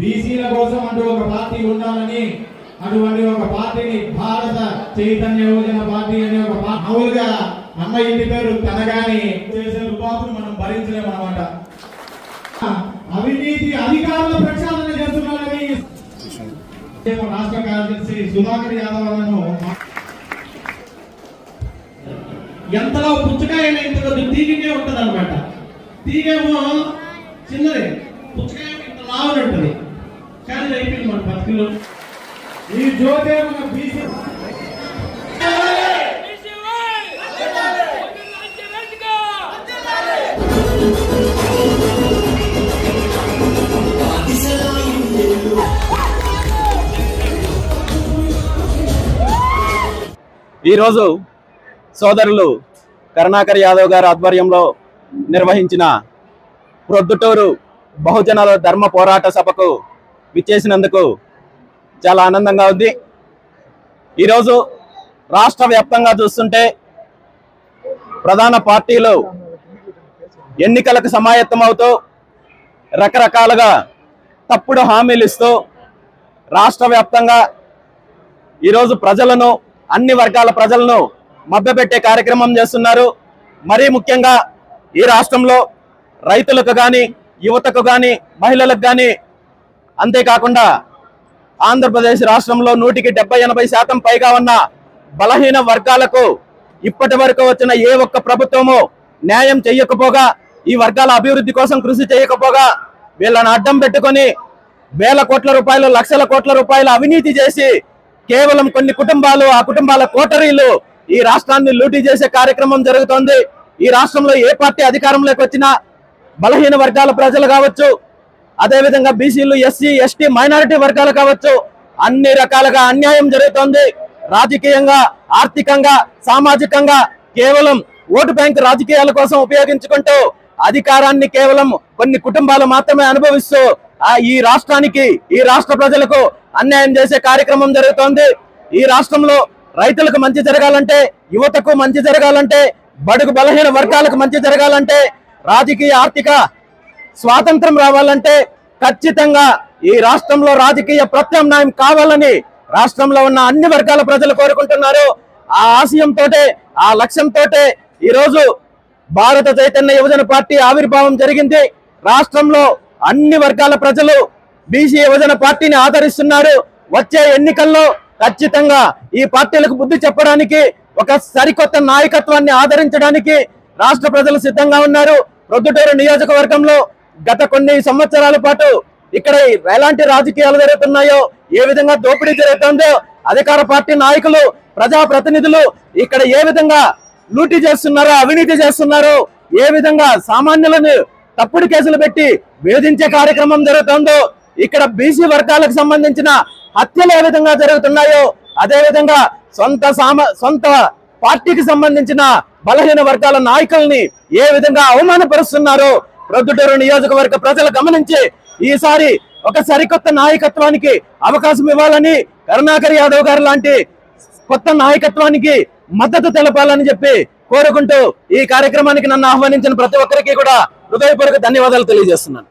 బీసీల కోసం అంటూ ఒక పార్టీ ఉండాలని అటువంటి ఒక పార్టీని భారత చైతన్య యోజన పార్టీ అనే ఒక మామూలుగా అమ్మ ఇంటి పేరు తనగాని చేసే రుబాబును మనం భరించలేమన్నమాట. అనమాట అధికారుల ప్రక్షాళన చేస్తున్నారని రాష్ట్ర కార్యదర్శి సుధాకర్ యాదవ్ అన్నను ఎంతలో పుచ్చకాయ అయినా తీగినే ఉంటది అనమాట తీగేమో చిన్నది. పుచ్చకాయ ఇంత లావుని ఉంటుంది కానీ అయిపోయింది మన బతుకులు ఈ జ్యోతి మన బీసీ ఈరోజు సోదరులు కరుణాకర్ యాదవ్ గారి ఆధ్వర్యంలో నిర్వహించిన ప్రొద్దుటూరు బహుజనుల ధర్మ పోరాట సభకు విచ్చేసినందుకు చాలా ఆనందంగా ఉంది. ఈరోజు రాష్ట్ర వ్యాప్తంగా చూస్తుంటే ప్రధాన పార్టీలు ఎన్నికలకు సమాయత్తమవుతూ రకరకాలుగా తప్పుడు హామీలు ఇస్తూ రాష్ట్ర వ్యాప్తంగా ఈరోజు ప్రజలను అన్ని వర్గాల ప్రజలను మభ్యపెట్టే కార్యక్రమం చేస్తున్నారు. మరీ ముఖ్యంగా ఈ రాష్ట్రంలో రైతులకు కానీ యువతకు కానీ మహిళలకు కానీ అంతేకాకుండా ఆంధ్రప్రదేశ్ రాష్ట్రంలో నూటికి డెబ్బై ఎనభై శాతం పైగా ఉన్న బలహీన వర్గాలకు ఇప్పటి వరకు వచ్చిన ఏ ఒక్క ప్రభుత్వము న్యాయం చేయకపోగా ఈ వర్గాల అభివృద్ధి కోసం కృషి చేయకపోగా వీళ్ళని అడ్డం పెట్టుకొని వేల కోట్ల రూపాయలు లక్షల కోట్ల రూపాయలు అవినీతి చేసి కేవలం కొన్ని కుటుంబాలు ఆ కుటుంబాల కోటరీలు ఈ రాష్ట్రాన్ని లూటీ చేసే కార్యక్రమం జరుగుతోంది. ఈ రాష్ట్రంలో ఏ పార్టీ అధికారంలోకి వచ్చినా బలహీన వర్గాల ప్రజలు కావచ్చు అదేవిధంగా బీసీలు ఎస్సీ ఎస్టీ మైనారిటీ వర్గాలు కావచ్చు అన్ని రకాలుగా అన్యాయం జరుగుతోంది. రాజకీయంగా ఆర్థికంగా సామాజికంగా కేవలం ఓటు బ్యాంక్ రాజకీయాల కోసం ఉపయోగించుకుంటూ అధికారాన్ని కేవలం కొన్ని కుటుంబాలు మాత్రమే అనుభవిస్తూ ఆ ఈ రాష్ట్రానికి ఈ రాష్ట్ర ప్రజలకు అన్యాయం చేసే కార్యక్రమం జరుగుతోంది. ఈ రాష్ట్రంలో రైతులకు మంచి జరగాలంటే యువతకు మంచి జరగాలంటే బడుగు బలహీన వర్గాలకు మంచి జరగాలంటే రాజకీయ ఆర్థిక స్వాతంత్రం రావాలంటే ఖచ్చితంగా ఈ రాష్ట్రంలో రాజకీయ ప్రత్యామ్నాయం కావాలని రాష్ట్రంలో ఉన్న అన్ని వర్గాల ప్రజలు కోరుకుంటున్నారు. ఆ ఆశయంతో ఆ లక్ష్యంతో ఈరోజు భారత చైతన్య యువజన పార్టీ ఆవిర్భావం జరిగింది. రాష్ట్రంలో అన్ని వర్గాల ప్రజలు బీసీ యువజన పార్టీని ఆదరిస్తున్నారు వచ్చే ఎన్నికల్లో ఖచ్చితంగా ఈ పార్టీలకు బుద్ధి చెప్పడానికి ఒక సరికొత్త నాయకత్వాన్ని ఆదరించడానికి రాష్ట్ర ప్రజలు సిద్ధంగా ఉన్నారు. ప్రొద్దుటూరు నియోజకవర్గంలో గత కొన్ని సంవత్సరాల పాటు ఇక్కడ ఎలాంటి రాజకీయాలు జరుగుతున్నాయో ఏ విధంగా దోపిడీ జరుగుతుందో అధికార పార్టీ నాయకులు ప్రజా ప్రతినిధులు ఇక్కడ ఏ విధంగా లూటీ చేస్తున్నారో అవినీతి చేస్తున్నారో ఏ విధంగా సామాన్యులను తప్పుడు కేసులు పెట్టి వేధించే కార్యక్రమం జరుగుతుందో ఇక్కడ బీసీ వర్గాలకు సంబంధించిన హత్యలు ఏ విధంగా జరుగుతున్నాయో అదేవిధంగా సొంత సామ సొంత పార్టీకి సంబంధించిన బలహీన వర్గాల నాయకుల్ని ఏ విధంగా అవమానపరుస్తున్నారో ప్రొద్దుటూరు నియోజకవర్గ ప్రజలు గమనించి ఈసారి ఒక సరికొత్త నాయకత్వానికి అవకాశం ఇవ్వాలని కరుణాకర్ యాదవ్ గారు లాంటి కొత్త నాయకత్వానికి మద్దతు తెలపాలని చెప్పి కోరుకుంటూ ఈ కార్యక్రమానికి నన్ను ఆహ్వానించిన ప్రతి ఒక్కరికి కూడా హృదయపూర్వక ధన్యవాదాలు తెలియజేస్తున్నాను.